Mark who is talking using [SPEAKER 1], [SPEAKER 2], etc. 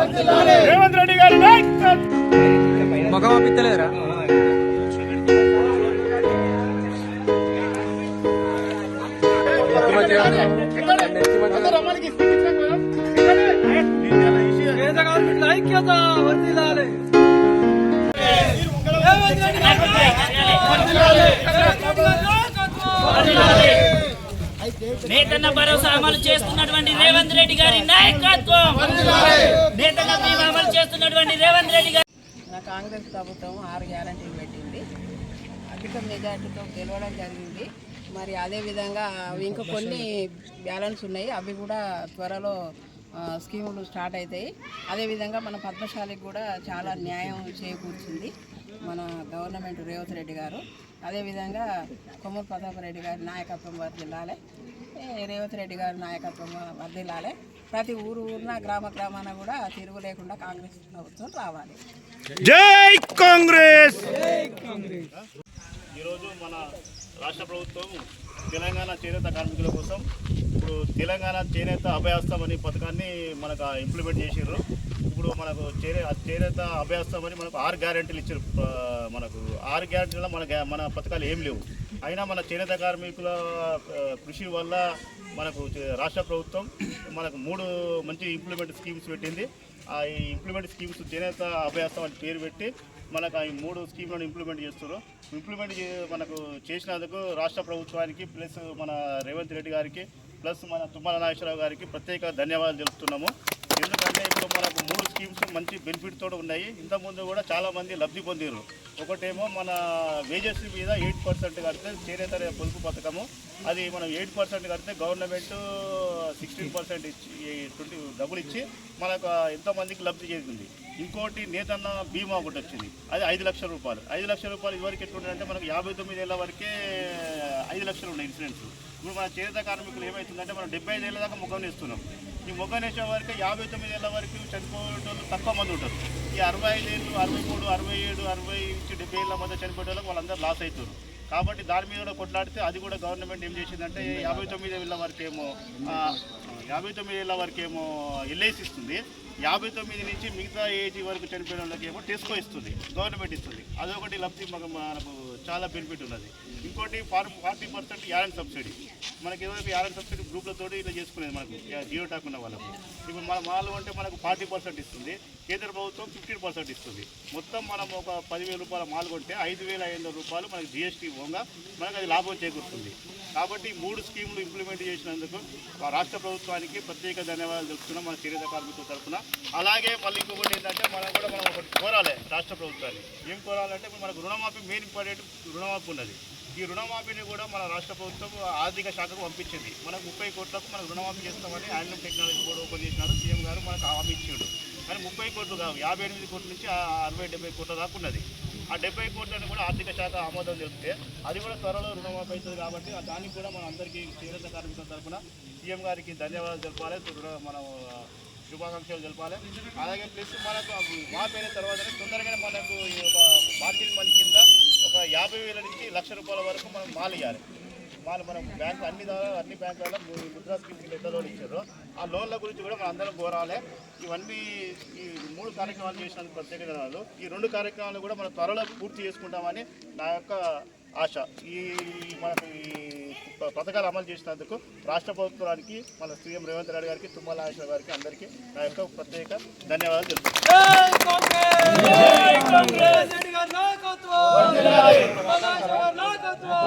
[SPEAKER 1] రేవంత్ రెడ్డి గారి
[SPEAKER 2] ముఖం భరోసా అమలు చేస్తున్నటువంటి రేవంత్ రెడ్డి గారి నాయకత్వం.
[SPEAKER 3] కాంగ్రెస్ ప్రభుత్వం ఆరు గ్యారంటీలు పెట్టింది. అధిక మెజార్టీతో గెలవడం జరిగింది. మరి అదేవిధంగా ఇంకా కొన్ని బ్యాలెన్స్ ఉన్నాయి. అవి కూడా త్వరలో స్కీములు స్టార్ట్ అవుతాయి. అదేవిధంగా మన పద్మశాలికి కూడా చాలా న్యాయం చేకూర్చింది మన గవర్నమెంట్ రేవంత్ రెడ్డి గారు. అదేవిధంగా కొమ్మూరు ప్రతాపరెడ్డి గారి నాయకత్వం వర్దిల్లాలే రేవంత్ రెడ్డి గారి నాయకత్వం వర్దిల్లాలే ప్రతి ఊరు ఊరిన గ్రామ గ్రామాన కూడా తిరుగు లేకుండా కాంగ్రెస్ ప్రభుత్వం రావాలి.
[SPEAKER 4] జై కాంగ్రెస్!
[SPEAKER 5] ఈరోజు మన రాష్ట్ర ప్రభుత్వం తెలంగాణ చేనేత కార్మికుల కోసం ఇప్పుడు తెలంగాణ చేనేత అభయాస్తం అనే పథకాన్ని మనకు ఇంప్లిమెంట్ చేసారు ఇప్పుడు మనకు చేరే ఆ చేనేత అని మనకు ఆరు గ్యారెంటీలు ఇచ్చారు మనకు ఆరు గ్యారెంటీలో మన మన పథకాలు ఏం లేవు. అయినా మన చేనేత కార్మికుల కృషి వల్ల మనకు రాష్ట్ర ప్రభుత్వం మనకు మూడు మంచి ఇంప్లిమెంట్ స్కీమ్స్ పెట్టింది. ఆ ఈ ఇంప్లిమెంట్ స్కీమ్స్ చేనేత అభ్యాసం అని పేరు పెట్టి మనకు ఆ ఈ మూడు స్కీమ్లను ఇంప్లిమెంట్ చేస్తారు ఇంప్లిమెంట్ మనకు చేసినందుకు రాష్ట్ర ప్రభుత్వానికి ప్లస్ మన రేవంత్ రెడ్డి గారికి ప్లస్ మన తుమ్మల నాగేశ్వరరావు గారికి ప్రత్యేక ధన్యవాదాలు తెలుపుతున్నాము. ఎందుకంటే ఇప్పుడు మనకు మూడు స్కీమ్స్ మంచి బెనిఫిట్ ఉన్నాయి. ఇంతకుముందు కూడా చాలామంది లబ్ధి పొందారు ఒకటేమో మన వేజెస్ మీద ఎయిట్ పర్సెంట్ కడితే చేనేత పొదుపు పథకము. అది మనం ఎయిట్ పర్సెంట్ కడితే గవర్నమెంట్ సిక్స్టీన్ పర్సెంట్ ఇచ్చి ట్వంటీ డబ్బులు ఇచ్చి మనకు ఎంతోమందికి లబ్ధి చేసింది. ఇంకోటి నేతన్న బీమా ఒకటి వచ్చింది. అది ఐదు లక్షల రూపాయలు. ఐదు లక్షల రూపాయలు ఇదివరకు ఎట్లుంటే మనకు యాభై తొమ్మిది ఏళ్ళ వరకే ఐదు లక్షలు ఉన్నాయి ఇన్సూరెన్స్. ఇప్పుడు మన చేనేత కార్మికులు ఏమవుతుందంటే మనం డెబ్బై ఐదు ఏళ్ళ దాకా ముఖం ఇస్తున్నాం ఈ ముఖం వరకు యాభై తొమ్మిది ఏళ్ళ వరకు చనిపోయేటోళ్ళు తక్కువ మంది ఉంటారు. ఈ అరవై ఐదు ఏళ్ళు అరవై మూడు అరవై ఏడు అరవై నుంచి డెబ్బై ఏళ్ళ మధ్య చనిపోయేటోళ్ళకి వాళ్ళందరూ లాస్ అవుతారు. కాబట్టి దాని మీద కూడా కొట్లాడితే అది కూడా గవర్నమెంట్ ఏం చేసిందంటే యాభై తొమ్మిది ఏళ్ళ వరకేమో యాభై తొమ్మిది ఏళ్ళ వరకేమో ఎల్ఐసి ఇస్తుంది. యాభై తొమ్మిది నుంచి మిగతా ఏజ్ వరకు చనిపోయిన వాళ్ళకేమో టెస్కో ఇస్తుంది గవర్నమెంట్ ఇస్తుంది. అదొకటి లబ్ధి మనకు మనకు చాలా బెనిఫిట్ ఉన్నది. ఇంకోటి ఫార్మ్ ఫార్టీ పర్సెంట్ యారెంట్ సబ్సిడీ. మనకి ఏదైతే యారెంట్ సబ్సిడీ గ్రూప్లతో ఇట్లా చేసుకునేది మనకు జియో టాక్ ఉన్న వాళ్ళకు. ఇప్పుడు మన మాలు అంటే మనకు ఫార్టీ పర్సెంట్ ఇస్తుంది కేంద్ర ప్రభుత్వం ఫిఫ్టీన్ పర్సెంట్ ఇస్తుంది. మొత్తం మనం ఒక పదివేల రూపాయల మాల్ కొంటే ఐదు వేల ఐదు వందల రూపాయలు మనకి జిఎస్టీ పోగా మనకు అది లాభం చేకూరుతుంది. కాబట్టి ఈ మూడు స్కీములు ఇంప్లిమెంట్ చేసినందుకు రాష్ట్ర ప్రభుత్వానికి ప్రత్యేక ధన్యవాదాలు తెలుపుతున్నాం మన చేనేత కార్మికుల తరఫున. అలాగే మళ్ళీ ఇంకొకటి ఏంటంటే మనం కూడా మనం ఒకటి కోరాలి రాష్ట్ర ప్రభుత్వాన్ని. ఏం కోరాలంటే ఇప్పుడు మనకు రుణమాఫీ మెయిన్ ఇంపార్టెంట్ రుణమాఫీ ఉన్నది. ఈ రుణమాఫీని కూడా మన రాష్ట్ర ప్రభుత్వం ఆర్థిక శాఖకు పంపించింది. మనకు ముప్పై కోట్లకు మనకు రుణమాఫీ చేస్తామని హ్యాండ్లూమ్ టెక్నాలజీ కూడా ఓపెన్ చేసినారు. సీఎం గారు మనకు హామీ ఇచ్చాడు. కానీ ముప్పై కోట్లు కావు. యాభై ఎనిమిది కోట్ల నుంచి ఆ అరవై డెబ్బై కోట్ల దాకా ఉన్నది. ఆ డెబ్బై కోట్లను కూడా ఆర్థిక శాఖ ఆమోదం తెలిపితే అది కూడా త్వరలో రుణమాఫీ అవుతుంది కాబట్టి దానికి కూడా మన అందరికీ చేనేత కార్మికుల తరఫున సీఎం గారికి ధన్యవాదాలు తెలపాలి. మనం శుభాకాంక్షలు తెలపాలి. అలాగే ప్లస్ మనకు మాఫీ అయిన తర్వాత తొందరగానే మనకు ఈ ఒక మార్కెట్ మనీ కింద ఒక యాభై వేల నుంచి లక్ష రూపాయల వరకు మనం మాలు ఇవ్వాలి వాళ్ళు మనం బ్యాంకు అన్ని అన్ని బ్యాంకులలో ముద్రా స్కీమ్ కింద ఎంత లోన్ ఇచ్చారు ఆ లోన్ల గురించి కూడా మనం అందరం కోరాలి ఇవన్నీ ఈ మూడు కార్యక్రమాలు చేసినందుకు ప్రత్యేక ధనాలు ఈ రెండు కార్యక్రమాలు కూడా మనం త్వరలో పూర్తి చేసుకుంటామని నా యొక్క ఆశ ఈ మనకు ఈ పథకాలు అమలు చేసినందుకు రాష్ట్ర ప్రభుత్వానికి మన సీఎం రేవంత్ రెడ్డి గారికి తుమ్మల నాగేశ్వర గారికి అందరికీ నా యొక్క ప్రత్యేక ధన్యవాదాలు తెలుపుతున్నాను
[SPEAKER 1] జై కాంగ్రెస్ జై కాంగ్రెస్ రెడ్డి గారి నాయకత్వం నాగేశ్వర గారి నాయకత్వం